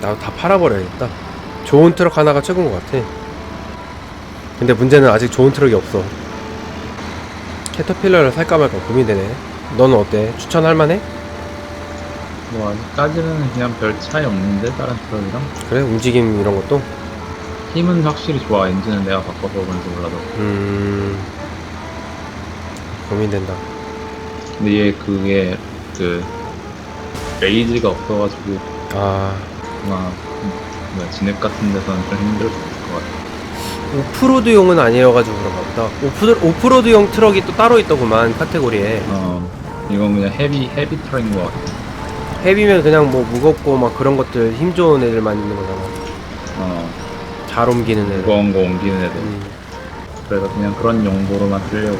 나도 다 팔아버려야겠다. 좋은 트럭 하나가 최고인 것 같아. 근데 문제는 아직 좋은 트럭이 없어. 캐터필러를 살까 말까 고민되네. 너는 어때? 추천할 만해? 뭐 아직까지는 그냥 별 차이 없는데 다른 트럭이랑 그래? 움직임 이런 것도? 힘은 확실히 좋아 엔진은 내가 바꿔서 그런지 몰라도 음. 고민된다. 근데 얘 그게 그 레이지가 없어가지고 아. 뭔가 뭐야 진흙 같은 데서는 좀 힘들 것 같아 오프로드용은 아니어가지고 그런가 보다. 오프, 오프로드용 트럭이 또 따로 있더구만, 카테고리에. 어 이건 그냥 헤비 헤비 트럭인 것 같아 헤비면 그냥 뭐 무겁고 막 그런 것들 힘 좋은 애들만 있는 거잖아. 어 잘 옮기는 애들. 무거운 거 옮기는 애들 음. 그래서 그냥 그런 용도로만 쓰려고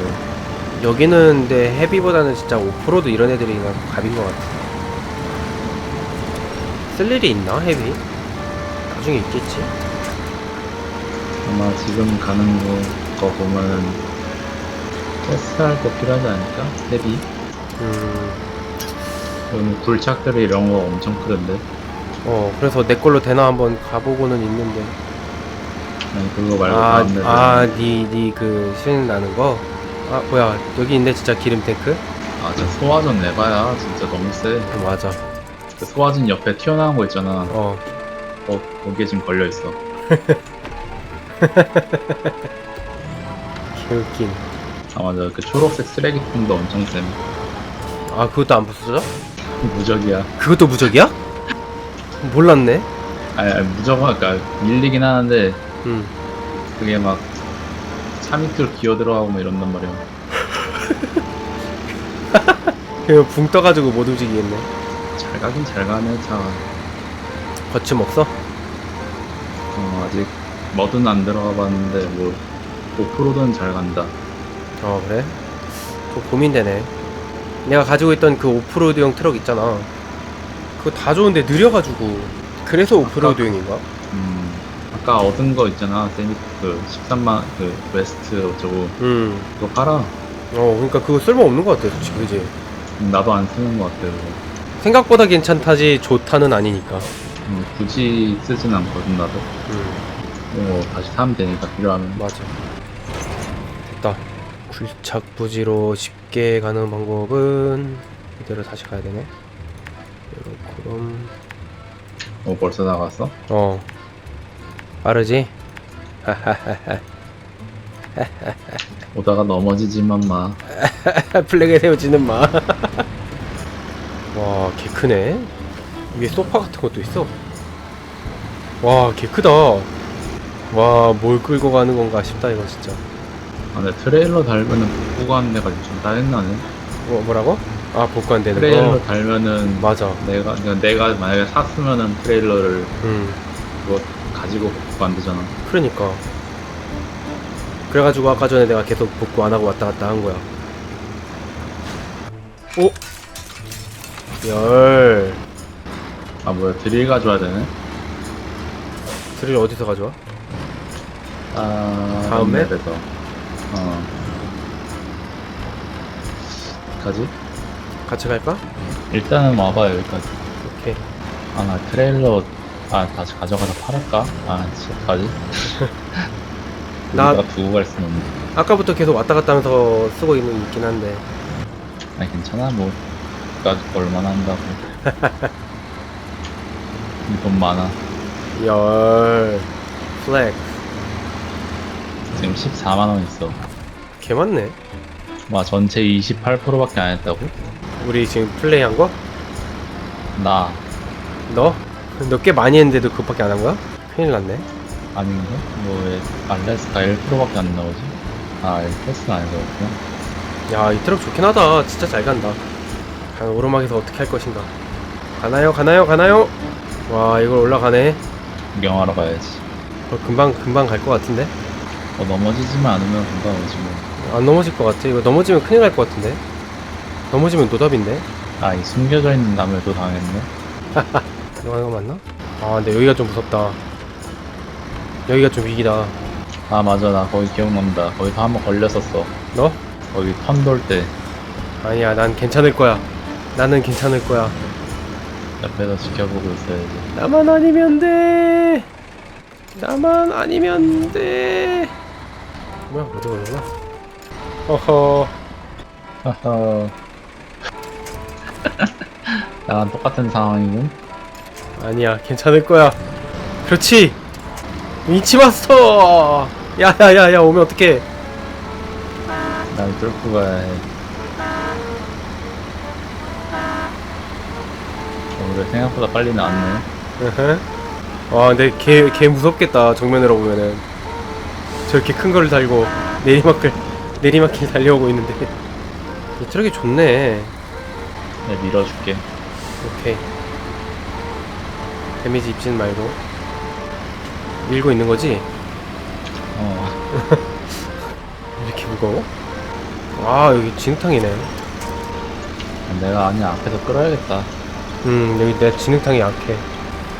여기는 근데 헤비보다는 진짜 오프로드 이런 애들이 그냥 갑인 것 같아. 쓸 일이 있나 헤비? 나중에 있겠지. 아마 지금 가는 거, 거 보면은 테스트할 거 필요하지 않을까? 헤비? 음. 여기 굴착들이 이런 거 엄청 크던데 어 그래서 내 걸로 되나 한번 가보고는 있는데. 아니 그거 말고 아, 다른 데는 아, 니, 니, 그, 신 나는 거? 아, 뭐야, 여기 있네, 진짜 기름 탱크? 아, 저 소화전 내봐야 진짜 너무 세. 어, 맞아. 그 소화전 옆에 튀어나온 거 있잖아. 어, 어, 거기에 지금 걸려 있어. 개웃긴. 아 맞아, 그 초록색 쓰레기통도 엄청 쌤. 아, 그것도 안 부서져? 무적이야. 그것도 무적이야? 몰랐네. 아니, 아니 무적은 그러니까 밀리긴 하는데 음. 그게 막 차 밑으로 기어 들어가고 뭐 이런단 말이야. 그냥 붕 떠가지고 못 움직이겠네. 잘 가긴 잘 가네 차가. 거침 없어? 어, 아직 머드는 안 들어가 봤는데 뭐 오프로드는 잘 간다. 어, 그래? 좀 고민되네. 내가 가지고 있던 그 오프로드용 트럭 있잖아. 그거 다 좋은데 느려가지고. 그래서 오프로드용인가? 음, 아까 얻은 거 있잖아. 세미 그 13만 그 웨스트 어쩌고 음. 그거 팔아. 어, 그러니까 그거 쓸모 없는 것 같아, 솔직히, 그지? 나도 안 쓰는 것 같아. 그거. 생각보다 괜찮다지 좋다는 아니니까. 음, 굳이 쓰진 않거든 나도. 음. 뭐 다시 사면 되니까 필요하면. 맞아. 됐다. 굴착 부지로 쉽게 가는 방법은 이대로 다시 가야 되네. 그럼 어 벌써 나갔어? 어 빠르지? 오다가 넘어지지만 마. 플래그에 세워지는 마. 크네. 위에 소파 같은 것도 있어. 와, 개 크다. 와, 뭘 끌고 가는 건가 싶다 이거 진짜. 아, 근데 트레일러 달면은 데가 좀 짜증나네. 뭐 뭐라고? 아, 복구 안 되는 트레일러 거. 달면은 맞아. 내가 내가 만약에 샀으면은 트레일러를 음. 그거 가지고 복구 안 되잖아. 그러니까. 그래가지고 아까 전에 내가 계속 복구 안 하고 왔다 갔다 한 거야. 오! 열. 아 뭐야 드릴 가져와야 되네. 드릴 어디서 가져와? 아 다음 맵? 맵에서. 어. 가지? 같이 갈까? 일단은 와봐 여기까지. 오케이. 아 나 트레일러 아 다시 가져가서 팔을까? 아 진짜 가지? 나- 나 두고 갈 수는 없는데. 아까부터 계속 왔다 갔다 하면서 쓰고 있는 있긴 한데. 아니 괜찮아 뭐 까지 얼마나 한다고 돈 많아 열. 플렉. 지금 14만 원 있어 개 많네. 와 전체 28%밖에 안 했다고? 우리 지금 플레이한 거? 나 너? 너 꽤 많이 했는데도 그것밖에 안 한 거야? 큰일 났네. 아닌가? 뭐왜 알래스카 1%밖에 안 나오지? 아 아닌 거였구나 야, 이 트럭 좋긴 하다. 진짜 잘 간다. 과연 오르막에서 어떻게 할 것인가. 가나요, 가나요, 가나요? 와, 이걸 올라가네. 구경하러 가야지 어, 금방, 금방 갈 것 같은데? 어 넘어지지만 않으면 금방 오지 안 넘어질 것 같아. 이거 넘어지면 큰일 날 것 같은데? 넘어지면 노답인데? 뭐아이 숨겨져 있는 나무에도 당했네 들어가는 거 맞나? 아, 근데 여기가 좀 무섭다. 여기가 좀 위기다. 아 맞아 나 거기 기억난다 거기서 한번 걸렸었어 너? 거기 턴 돌 때 아니야, 난 괜찮을 거야. 나는 괜찮을 거야. 옆에서 지켜보고 있어야지. 나만 아니면 돼. 나만 아니면 돼. 뭐야 어디 걸려나? 어허. 하하. 나랑 똑같은 상황이군. 아니야 괜찮을 거야. 그렇지. 위치 마스터. 야야야야 오면 어떡해? 난 뚫고 가야 해. 오늘 생각보다 빨리 나왔네. 으흠. 와 근데 개, 개 무섭겠다 정면으로 보면은 저렇게 큰 거를 달고 내리막길 내리막길 달려오고 있는데 이 트럭이 좋네 내가 밀어줄게. 오케이 데미지 입진 말고 밀고 있는 거지? 어. 이렇게 무거워? 아 여기 진흙탕이네 내가 아니야 앞에서 끌어야겠다. 음 여기 내 진흙탕이 약해.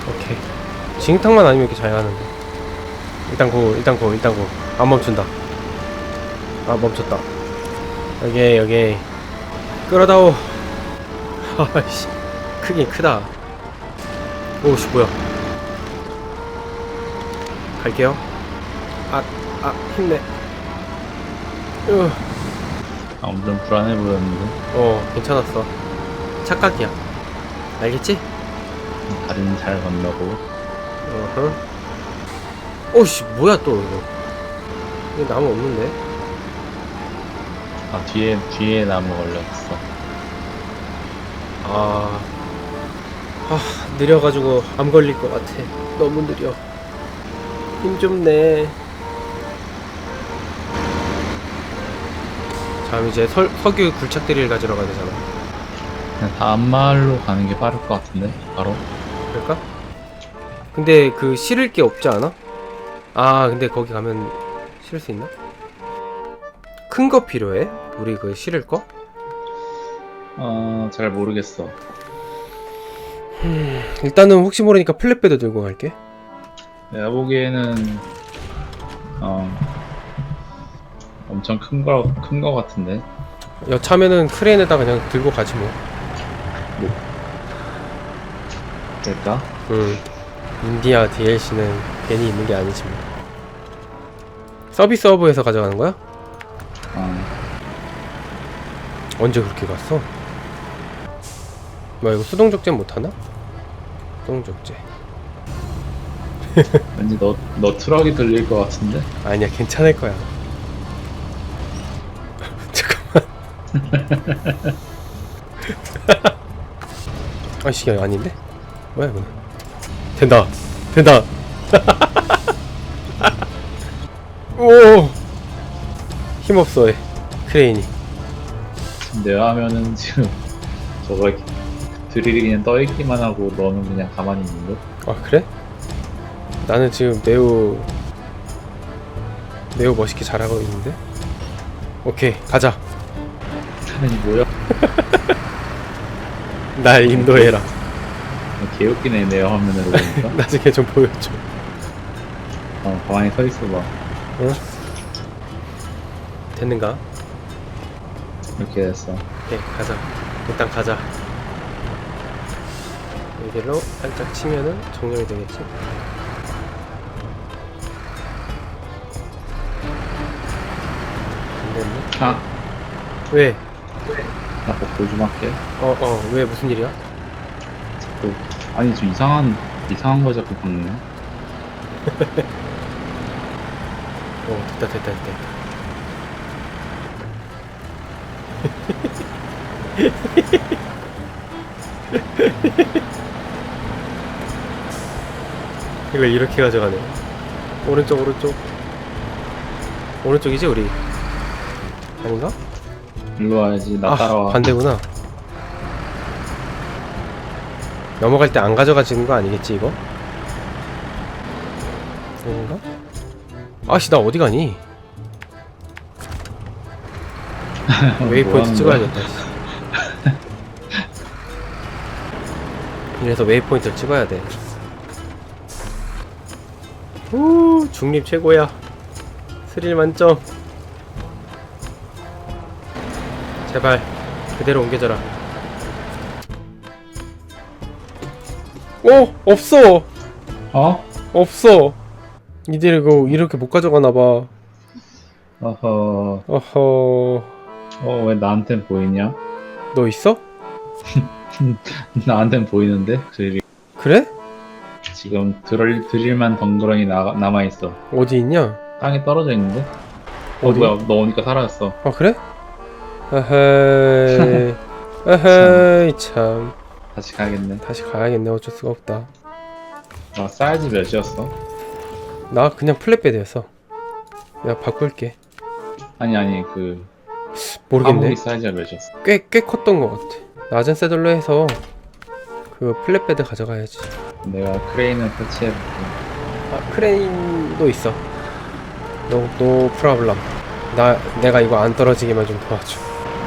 오케이. 진흙탕만 아니면 이렇게 잘 가는데. 일단 고 일단 고 일단 고안 멈춘다. 아 멈췄다. 여기 여기. 끌어다오. 아씨. 크긴 크다. 오씨 뭐야. 갈게요. 아아 힘내. 으, 아, 엄청 불안해 보였는데. 어 괜찮았어. 착각이야 알겠지? 다리는 잘 건너고 어허. 오씨 뭐야 또 이거 이거 나무 없는데 아 뒤에 뒤에 나무 걸렸어. 아, 아 느려가지고 암 걸릴 것 같아 너무 느려 힘 좀 내. 다음 이제 설, 석유 굴착들이를 가지러 가야 되잖아 그냥 다음 마을로 가는 게 빠를 것 같은데 바로. 그럴까? 근데 그 실을 게 없지 않아? 아 근데 거기 가면 실을 수 있나? 큰 거 필요해? 우리 그 실을 거? 어잘 모르겠어. 일단은 혹시 모르니까 플랫배도 들고 갈게 내가 보기에는 어 엄청 큰 거 큰 거 같은데. 여차면은 크레인에다 그냥 들고 가지 뭐 될까? 음. 인디아 DLC는 괜히 있는 게 아니지 뭐 서비스 허브에서 가져가는 거야? 어. 언제 그렇게 갔어? 뭐야 이거 수동 적재 못 하나? 수동 적재 왠지 너, 너 트럭이 들릴 것 같은데? 아니야 괜찮을 거야 잠깐만 아씨 이게 아닌데? 뭐야 이거 된다 된다 오 힘없어 얘 크레인이 내가 하면은 지금 저거 드릴이 그냥 떠있기만 하고 너는 그냥 가만히 있는데? 아 그래? 나는 지금 매우 매우 멋있게 잘하고 있는데 오케이 가자 아니 뭐야? 날 인도해라. 개웃기네 내 화면으로 보니까. 나중에 좀 보여줘. 어 가만히 서 있어봐. 됐는가? 이렇게 됐어. 오케이 가자. 일단 가자. 여기로 살짝 치면은 정렬이 되겠지? 안 됐네? 아! 왜? 나 복도 좀 할게. 어 어 왜 무슨 일이야? 자꾸 아니 좀 이상한 이상한 거 자꾸 박네 어 됐다 됐다 됐다. 이걸 이렇게 가져가네. 오른쪽 오른쪽. 오른쪽이지 우리? 아닌가? 일로 와야지 나 따라와 반대구나 넘어갈 때 안 가져가지는 거 아니겠지 이거? 아닌가? 아씨 나 어디 가니? 웨이포인트 뭐 하는 찍어야겠다 씨. 이래서 웨이포인트를 찍어야 돼 우, 중립 최고야 스릴 만점 제발 그대로 옮겨져라 어 없어 어? 없어 니들 이거 이렇게 못 가져가나 봐 어허 어허 어 왜 나한텐 보이냐? 너 있어? 나한텐 보이는데 드릴 그래? 지금 드릴, 드릴만 덩그러니 나, 남아있어 어디 있냐? 땅에 떨어져 있는데? 어 어디? 뭐야 너 오니까 사라졌어 아 그래? 에헤이. 에헤이 참. 다시 가야겠네. 다시 가야겠네. 어쩔 수가 없다. 아 사이즈 몇이었어? 나 그냥 플랫베드였어. 내가 바꿀게. 아니 아니 그 모르겠네. 사이즈가 몇이었어? 꽤, 꽤 컸던 것 같아. 낮은 세들로 해서 그 플랫베드 가져가야지. 내가 크레인을 설치해볼게. 아 크레인도 있어. 노, 노 프라블람 나 내가 이거 안 떨어지게만 좀 도와줘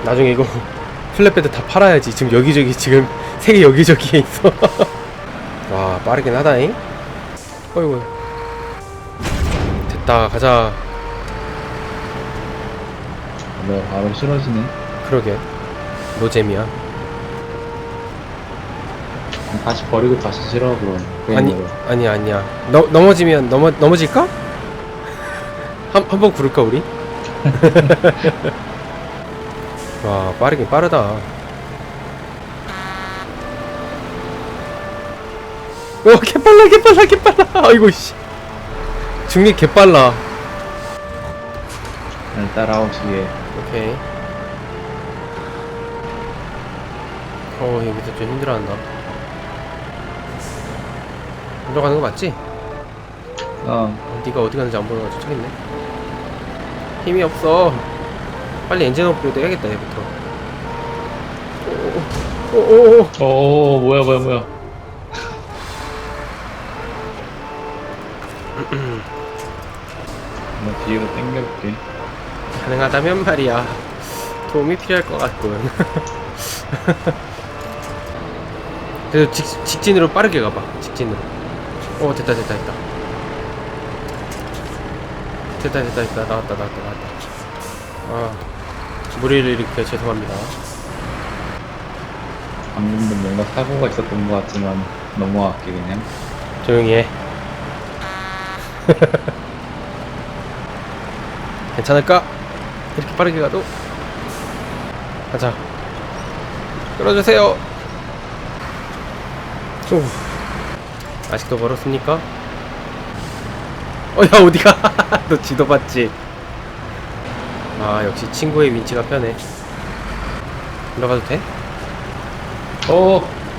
나중에 이거 플랫베드 다 팔아야지. 지금 여기저기 지금 세계 여기저기에 있어. 와 빠르긴 하다잉. 어이구. 됐다 가자. 내가 바로 싫어지네. 그러게. 노잼이야. 다시 버리고 다시 실어 그럼. 아니 아니 아니야. 너, 넘어지면 넘어 넘어질까? 한 한 번 구를까 우리? 와 빠르긴 빠르다. 와 개빨라 개빨라 개빨라. 아이고 씨. 중립 개빨라. 날 따라오시게 오케이. 어 여기서 좀 힘들어한다. 먼저 가는 거 맞지? 어. 어, 네가 어디 가는지 안 보여가지고 있네. 힘이 없어 빨리 엔진 업그레이드 해야겠다 얘부터. 오오오오 오, 뭐야 뭐야 뭐야. 나 뒤로 당겨볼게. 가능하다면 말이야. 도움이 필요할 것 같군. 그래도 직, 직진으로 빠르게 가봐 직진으로. 어 됐다 됐다 됐다. 됐다 됐다 됐다. 나왔다 나왔다 나왔다. 아 무리를 일으켜 죄송합니다 방금도 뭔가 사고가 있었던 것 같지만 넘어갈게 그냥 조용히 해. 괜찮을까? 이렇게 빠르게 가도? 가자. 끌어주세요. 후. 아직도 멀었습니까? 어, 야, 어디가? 너 지도 봤지? 아, 역시 친구의 윈치가 편해. 들어가도 돼? 오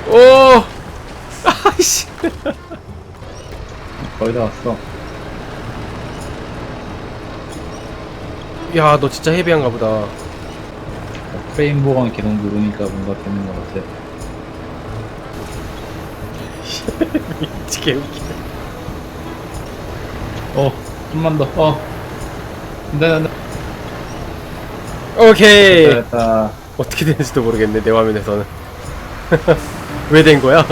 오! 아이씨. 거의 다 왔어 야, 너 진짜 헤비한가 보다. 어, 프레임 보강 계속 누르니까 뭔가 되는 것 같아 미치게 웃기 어 좀만 더 어 안돼 안돼 오케이. 됐다 어떻게 되는지도 모르겠네, 내 화면에서는. 왜 된 거야?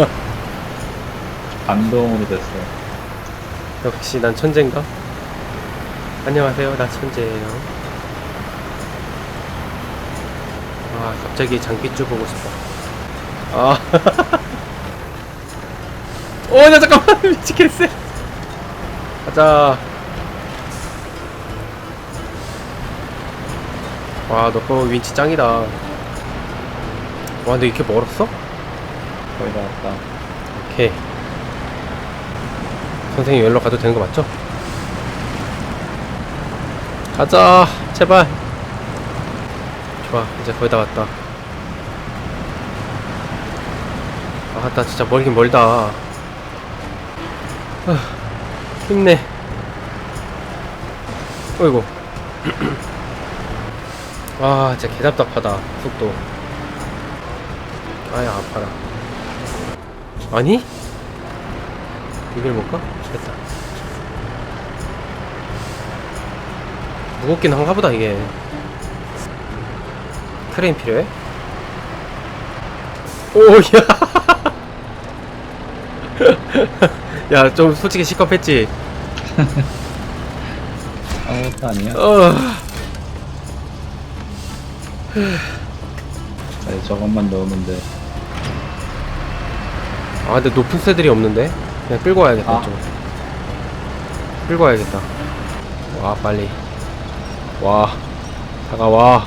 반동으로 됐어 역시 난 천재인가? 안녕하세요, 나 천재예요. 아, 갑자기 장비쭈 보고 싶다. 아. 어, 나 잠깐만, 미치겠어. 가자. 와, 너거 윈치 짱이다. 와, 근데 이렇게 멀었어? 거의 다 왔다 오케이. 선생님 연락 가도 되는 거 맞죠? 가자, 제발. 좋아, 이제 거의 다 왔다. 아, 나 진짜 멀긴 멀다. 아, 힘내. 어이구. 아, 진짜 개답답하다, 속도. 아야, 아파라. 아니? 이걸 못 가? 됐다. 무겁긴 한가 보다, 이게. 크레인 필요해? 오, 야! 야, 좀 솔직히 시겁했지? 아무것도 아니야 어, 아니, 저것만 넣으면 돼. 아 근데 높은 새들이 없는데? 그냥 끌고 와야겠다 아. 좀 끌고 와야겠다. 와 빨리. 와. 다가와.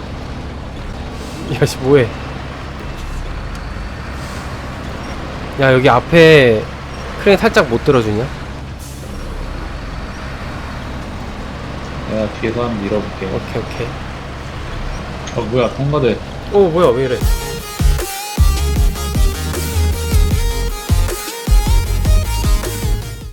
야씨 뭐해? 야 여기 앞에 크레인 살짝 못 들어주냐? 내가 뒤에서 한번 밀어볼게. 오케이 오케이 어 뭐야 통과돼. 오 뭐야 왜 이래